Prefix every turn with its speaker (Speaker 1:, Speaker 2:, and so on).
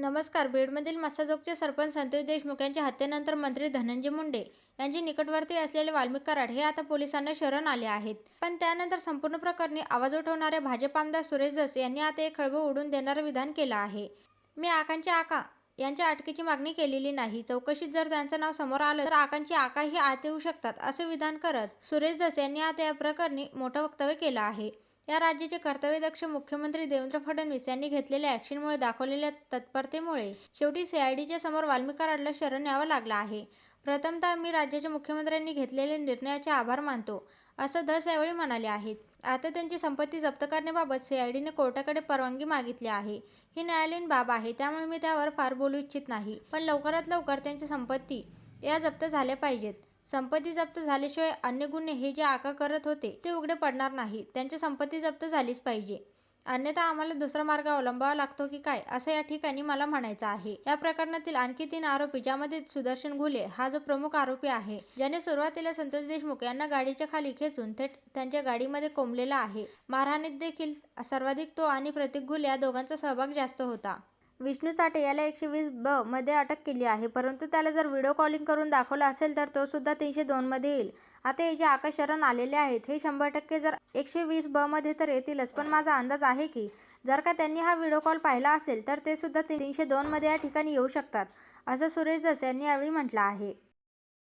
Speaker 1: नमस्कार बीडमधील मस्साजोगचे सरपंच संतोष देशमुख यांच्या हत्येनंतर मंत्री धनंजय मुंडे यांचे निकटवर्ती असलेले वाल्मिक कराड हे आता पोलिसांना शरण आले आहेत. पण त्यानंतर संपूर्ण प्रकरणी आवाज उठवणारे भाजप आमदार सुरेश धस यांनी आता एक खळबळ उडून देणारं विधान केलं आहे. मी आकांची आका यांच्या अटकेची मागणी केलेली नाही. चौकशीत जर त्यांचं नाव समोर आलं तर आकांची आकाही आत येऊ शकतात असे विधान करत सुरेश धस यांनी आता या प्रकरणी मोठं वक्तव्य केलं आहे. या राज्याचे कर्तव्यदक्ष मुख्यमंत्री देवेंद्र फडणवीस यांनी घेतलेल्या ॲक्शनमुळे दाखवलेल्या तत्परतेमुळे शेवटी सीआयडीच्या समोर वाल्मिक कराडला शरण यावं लागलं आहे. प्रथमतः मी राज्याच्या मुख्यमंत्र्यांनी घेतलेल्या निर्णयाचे आभार मानतो असं धस यावेळी म्हणाले आहेत. आता त्यांची संपत्ती जप्त करण्याबाबत सीआयडीने कोर्टाकडे परवानगी मागितली आहे. ही न्यायालयीन बाब आहे त्यामुळे मी त्यावर फार बोलू इच्छित नाही. पण लवकरात लवकर त्यांच्या संपत्ती या जप्त झाल्या पाहिजेत. संपत्ती जप्त झाल्याशिवाय अन्य गुन्हे हे जे आका करत होते ते उघडे पडणार नाही. त्यांची संपत्ती जप्त झालीच पाहिजे. अन्यथा आम्हाला दुसरा मार्ग अवलंबावा लागतो की काय असं या ठिकाणी मला म्हणायचं आहे. या प्रकरणातील आणखी तीन आरोपी ज्यामध्ये सुदर्शन घुले हा जो प्रमुख आरोपी आहे ज्याने सुरुवातीला संतोष देशमुख यांना गाडीच्या खाली खेचून थेट त्यांच्या गाडीमध्ये कोंबलेला आहे. मारहाणीत देखील सर्वाधिक तो आणि प्रतीक घुले या दोघांचा सहभाग जास्त होता. विष्णू चाटे याला एकशे वीस ब मध्ये अटक केली आहे. परंतु त्याला जर व्हिडिओ कॉलिंग करून दाखवलं असेल तर तो सुद्धा तीनशे दोनमध्ये येईल. आता हे जे आकाश शरण आलेले आहेत हे शंभर टक्के जर एकशे वीस ब मध्ये तर येतीलच. पण माझा अंदाज आहे की जर का त्यांनी हा व्हिडिओ कॉल पाहिला असेल तर ते सुद्धा तीनशे दोनमध्ये या ठिकाणी येऊ शकतात असं सुरेश दस यांनी यावेळी म्हटलं आहे.